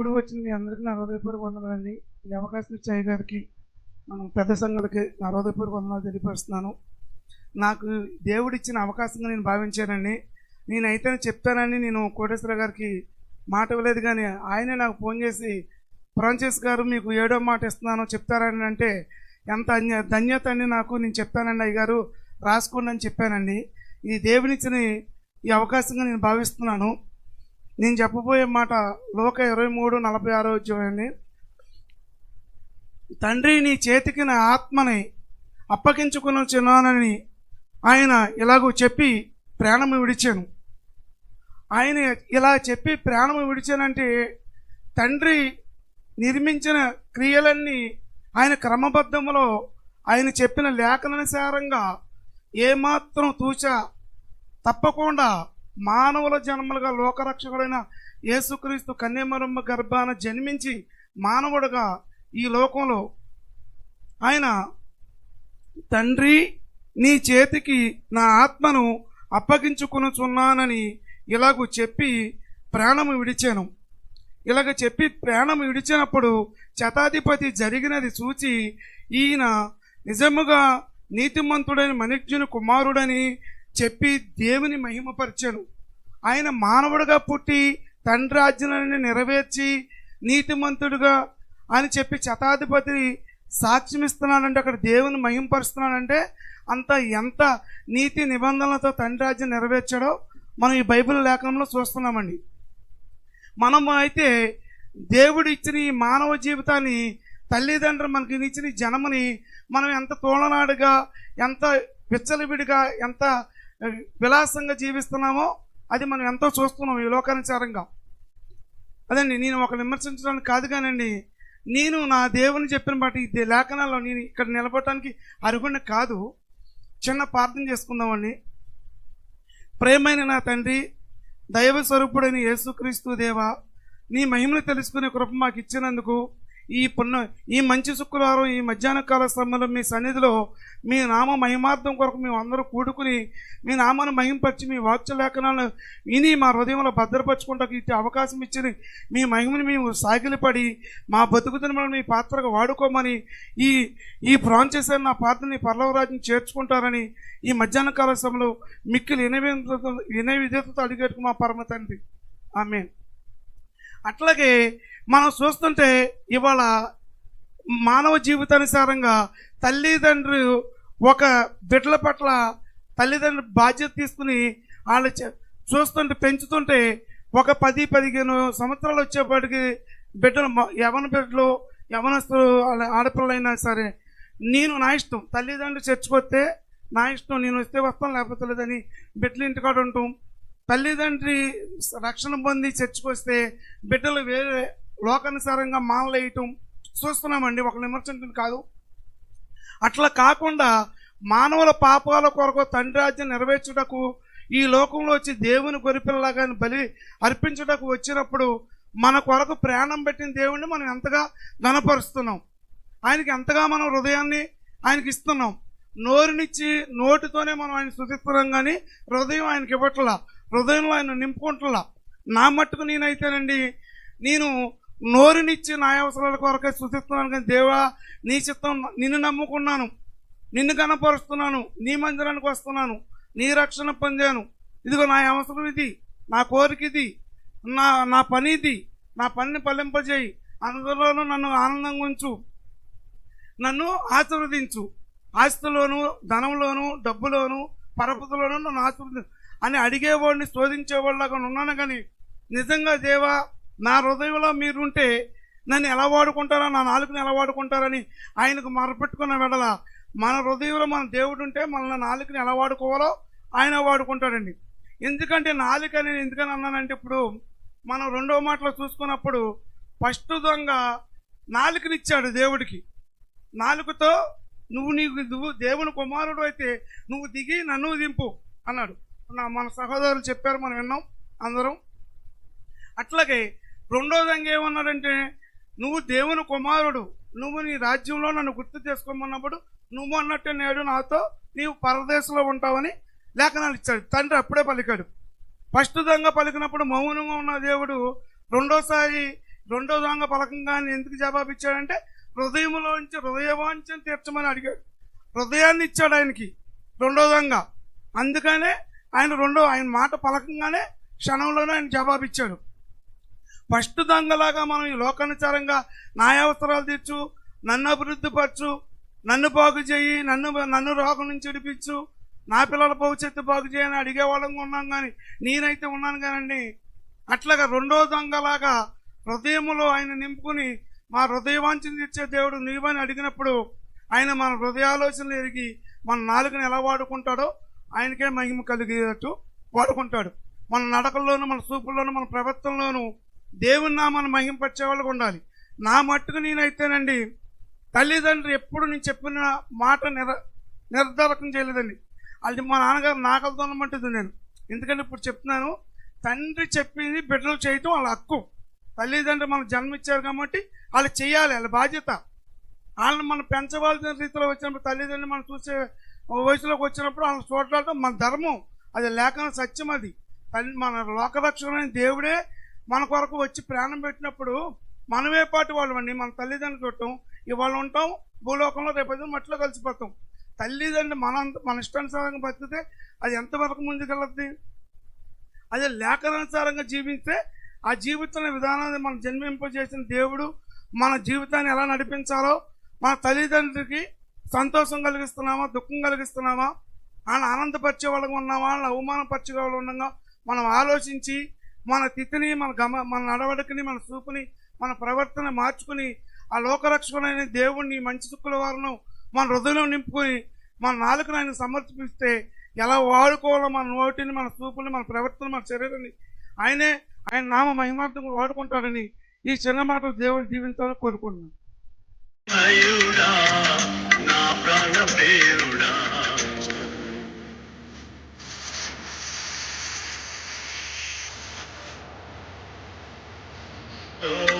కూడి వచ్చిన మీ అందరికీ నా హృదయపూర్వక వందనాలండి ఈ అవకాశం ఇచ్చే గారికి మనం పెద్ద సంఘాలకి నా హృదయపూర్వక వందనాలు తెలియపరుస్తున్నాను. నాకు దేవుడిచ్చిన అవకాశంగా నేను భావించానండి. నేనైతే చెప్తానని నేను కోటేశ్వర గారికి మాట ఇవ్వలేదు కానీ ఆయనే నాకు ఫోన్ చేసి ఫ్రాంచైస్ గారు మీకు ఏడో మాట ఇస్తున్నాను చెప్తారని అంటే ఎంత అన్య ధన్యత అని నాకు. నేను చెప్తానండి అయ్య గారు రాసుకోండి అని చెప్పానండి. ఇది దేవునిచ్చిన ఈ అవకాశంగా నేను భావిస్తున్నాను. నేను చెప్పబోయే మాట లోక ఇరవై మూడు నలభై ఆరో చూడండి తండ్రి నీ చేతికి నా ఆత్మని అప్పగించుకుని చిన్నానని ఆయన ఇలాగూ చెప్పి ప్రాణము విడిచాను. ఆయన ఇలా చెప్పి ప్రాణము విడిచానంటే తండ్రి నిర్మించిన క్రియలన్నీ ఆయన క్రమబద్ధములో ఆయన చెప్పిన లేఖనానుసారంగా ఏమాత్రం తూచా తప్పకుండా మానవుల జన్మలుగా లోకరక్షకుడైన యేసుక్రీస్తు కన్యమరమ్మ గర్భాన జన్మించి మానవుడుగా ఈ లోకంలో ఆయన తండ్రి నీ చేతికి నా ఆత్మను అప్పగించుకునుచున్నానని ఇలాగూ చెప్పి ప్రాణము విడిచాను. ఇలాగ చెప్పి ప్రాణము విడిచినప్పుడు శతాధిపతి జరిగినది చూచి ఈయన నిజముగా నీతిమంతుడైన మనిజ్ఞుని కుమారుడని చెప్పి దేవుని మహిమపరిచాను ఆయన మానవుడిగా పుట్టి తండ్రి ఆజ్ఞలను నెరవేర్చి నీతిమంతుడుగా అని చెప్పి శతాధిపతి సాక్ష్యమిస్తున్నాడంటే అక్కడ దేవుని మహింపరుస్తున్నాడంటే అంత ఎంత నీతి నిబంధనలతో తండ్రి రాజ్యం నెరవేర్చాడో మనం ఈ బైబిల్ లేఖనంలో చూస్తున్నామండి. మనం అయితే దేవుడు ఇచ్చిన ఈ మానవ జీవితాన్ని తల్లిదండ్రులు మనకి ఇచ్చిన ఈ జన్మని మనం ఎంత తోలనాడుగా ఎంత విచ్చలవిడిగా ఎంత విలాసంగా జీవిస్తున్నామో అది మనం ఎంతో చూస్తున్నాం ఈ లోకానుసారంగా అదండి నేను ఒక విమర్శించడానికి కాదు కానండి నేను నా దేవుని చెప్పిన బట్టి ఈ లేఖనాల్లో నేను ఇక్కడ నిలబడటానికి అర్హుడిని కాదు. చిన్న ప్రార్థన చేసుకుందామండి. ప్రేమైన నా తండ్రి దైవ స్వరూపుడైన యేసుక్రీస్తు దేవా నీ మహిమను తెలుసుకునే కృప మాకు ఇచ్చినందుకు ఈ పున్న ఈ మంచి శుక్రవారం ఈ మధ్యాహ్న కాల సమయంలో మీ సన్నిధిలో మీ నామ మహిమార్థం కొరకు మేము అందరూ కూడుకుని మీ నామాన్ని మహింపరిచి మీ వాక్య లేఖనాలను విని మా హృదయంలో భద్రపరచుకుంటానికి ఇచ్చే అవకాశం ఇచ్చి మీ మహిమని మేము సాగిలిపడి మా బతుకుతున్న మీ పాత్రగా వాడుకోమని ఈ ఈ ఫ్రాంచైజ్ నా పాత్రని పర్లవరాజుని చేర్చుకుంటారని ఈ మధ్యాహ్న కాల సమయంలో మిక్కిలి వినయ వినయ విధేతతో అడిగేట్టుకు మా పరమ తండ్రి. ఆమె అట్లాగే మనం చూస్తుంటే ఇవాళ మానవ జీవితానుసారంగా తల్లిదండ్రులు ఒక బిడ్డల పట్ల తల్లిదండ్రులు బాధ్యత తీసుకుని వాళ్ళు చూస్తుంటే పెంచుతుంటే ఒక పది పదిహేను సంవత్సరాలు వచ్చేప్పటికి బిడ్డలు యవన బిడ్డలు యవనస్తులు ఆడపిల్లలైనా సరే నేను నా ఇష్టం తల్లిదండ్రులు చచ్చిపోతే నా ఇష్టం నేను వస్తే వస్తాను లేకపోతే లేదని బిడ్డలు ఇంటికాడ ఉంటాం తల్లిదండ్రి రక్షణ పొంది చర్చకొస్తే బిడ్డలు వేరే లోకానుసారంగా మానలేయటం చూస్తున్నామండి ఒక విమర్శించడం కాదు. అట్లా కాకుండా మానవుల పాపాల కొరకు తండ్రి నెరవేర్చుటకు ఈ లోకంలో వచ్చి దేవుని గొరిపిల్లలాగా బలి అర్పించుటకు వచ్చినప్పుడు మన కొరకు ప్రాణం పెట్టిన దేవుణ్ణి మనం ఎంతగా ఘనపరుస్తున్నాం ఆయనకి ఎంతగా మనం హృదయాన్ని ఆయనకి ఇస్తున్నాం? నోరునిచ్చి నోటితోనే మనం ఆయన శుతిస్తున్నాం కానీ హృదయం ఆయనకి ఇవ్వట్లా. హృదయంలో ఆయన నింపుకుంటున్నా నా మట్టుకు నేనైతేనండి నేను నోరునిచ్చి నా అవసరాల కొరకే సూచిస్తున్నాను కానీ దేవా నీ చిత్తం నిన్ను నమ్ముకున్నాను. నిన్ను కనపరుస్తున్నాను నీ మందిరానికి వస్తున్నాను. నీ రక్షణ పొందాను. ఇదిగో నా అవసరం ఇది నా కోరిక ఇది నా నా పని ఇది. నా పనిని పలింపజేయి అందులోనూ నన్ను ఆనందంగా ఉంచు. నన్ను ఆశీర్వదించు. ఆస్తిలోను ధనంలోను డబ్బులోను పరపతిలోను నన్ను ఆశీర్వదించు అని అడిగేవాడిని శోధించేవాళ్ళగా ఉన్నాను కానీ నిజంగా దేవా నా హృదయంలో మీరుంటే నన్ను ఎలా వాడుకుంటారా నా నాలుకని ఎలా వాడుకుంటారని ఆయనకు మరపెట్టుకున్న వెడల మన హృదయంలో మన దేవుడు ఉంటే మన నాలుకని ఎలా వాడుకోవాలో ఆయన వాడుకుంటాడండి. ఎందుకంటే నాలుక నేను ఎందుకని అన్నానంటే ఇప్పుడు మనం రెండవ మాటలో చూసుకున్నప్పుడు ఫస్ట్ దొంగ నాలుకనిచ్చాడు దేవుడికి. నాలుకతో నువ్వు నీకు నువ్వు దేవుని కుమారుడు అయితే నువ్వు దిగి నన్ను దింపు అన్నాడు. నా మన సహోదరులు చెప్పారు మనం విన్నాం అందరం. అట్లాగే రెండో దొంగ ఏమన్నాడంటే నువ్వు దేవుని కుమారుడు నువ్వు నీ రాజ్యంలో నన్ను గుర్తు చేసుకోమన్నప్పుడు నువ్వు అన్నట్టే నేడు నాతో నీవు పరదేశంలో ఉంటావని లేఖనాలు ఇచ్చాడు. తండ్రి అప్పుడే పలికాడు. ఫస్ట్ దొంగ పలికినప్పుడు మౌనంగా ఉన్న దేవుడు రెండోసారి రెండో దొంగ పలకంగా ఎందుకు జవాబు ఇచ్చాడంటే హృదయంలోంచి హృదయవాంఛను తీర్చమని అడిగాడు. హృదయాన్ని ఇచ్చాడు ఆయనకి రెండో దొంగ అందుకనే ఆయన రెండో ఆయన మాట పలకంగానే క్షణంలోనే ఆయన జవాబు ఇచ్చాడు ఫస్ట్ దొంగలాగా మనం ఈ లోకానుచారంగా నా అవసరాలు తీర్చు నన్ను అభివృద్ధిపరచు నన్ను బాగు చేయి నన్ను నన్ను రోగం నుంచి విడిపించు నా పిల్లల భవిష్యత్తు బాగు చేయని అడిగే వాళ్ళంగా ఉన్నాం కానీ నేనైతే ఉన్నాను కానండి. అట్లాగా రెండో దొంగలాగా హృదయములో ఆయన నింపుకుని మా హృదయవాంఛన తీర్చే దేవుడు నీవని అడిగినప్పుడు ఆయన మన హృదయాలోచనలు ఎరిగి మన నాలుగుని ఎలా వాడుకుంటాడో ఆయనకే మహిమ కలిగేటట్టు వాడుకుంటాడు. మన నడకల్లోనూ మన చూపుల్లోనూ మన ప్రవర్తనలోనూ దేవుని నామాన్ని మహింపరిచే వాళ్ళకు ఉండాలి. నా మట్టుకు నేనైతేనండి తల్లిదండ్రులు ఎప్పుడు నేను చెప్పిన మాట నిర నిర్ధారకం చేయలేదండి. అది మా నాన్నగారు నాకలతో నేను. ఎందుకంటే ఇప్పుడు చెప్తున్నాను తండ్రి చెప్పింది బిడ్డలు చేయటం వాళ్ళ హక్కు. తల్లిదండ్రులు మనకు జన్మిచ్చారు కాబట్టి వాళ్ళు చేయాలి వాళ్ళ బాధ్యత. వాళ్ళని మనం పెంచవలసిన రీతిలో వచ్చినప్పుడు తల్లిదండ్రులు మనం చూసే వయసులోకి వచ్చినప్పుడు వాళ్ళని చూడటం మన ధర్మం. అది లేఖన సత్యం అది. తల్లి మన లోకరక్షణ దేవుడే మన కొరకు వచ్చి ప్రాణం పెట్టినప్పుడు మనమే పాటు వాళ్ళు అండి మన తల్లిదండ్రులు చూడటం ఇవాళ ఉంటాం భూలోకంలో రేపు మట్టిలో కలిసిపోతాం. తల్లిదండ్రులు మన మన ఇష్టానుసారంగా బతికితే అది ఎంతవరకు ముందుకెళ్ళద్ది అదే లేఖనానుసారంగా జీవిస్తే ఆ జీవితంలో విధానాన్ని మనం జన్మింపజేసిన దేవుడు మన జీవితాన్ని ఎలా నడిపించాలో మన తల్లిదండ్రులకి సంతోషం కలిగిస్తున్నామా దుఃఖం కలిగిస్తున్నామా వాళ్ళని ఆనందపరిచే వాళ్ళగా ఉన్నామా వాళ్ళని అవమానపరిచే వాళ్ళు ఉండగా మనం ఆలోచించి మన తిథిని మన గమ మన నడవడికని మన చూపుని మన ప్రవర్తన మార్చుకుని ఆ లోకరక్షకుడైన దేవుణ్ణి మంచి సుక్కుల వారిను మన హృదయంలో నింపుకొని మన నాలుకను ఆయన సమర్పిస్తే ఎలా వాడుకోవాలో మన నోటిని మన చూపుని మన ప్రవర్తన మన శరీరాన్ని ఆయనే ఆయన నామ మహిమార్థం వాడుకుంటాడని ఈ చిన్న మాట దేవుడు జీవితంలో కోరుకున్నాను Oh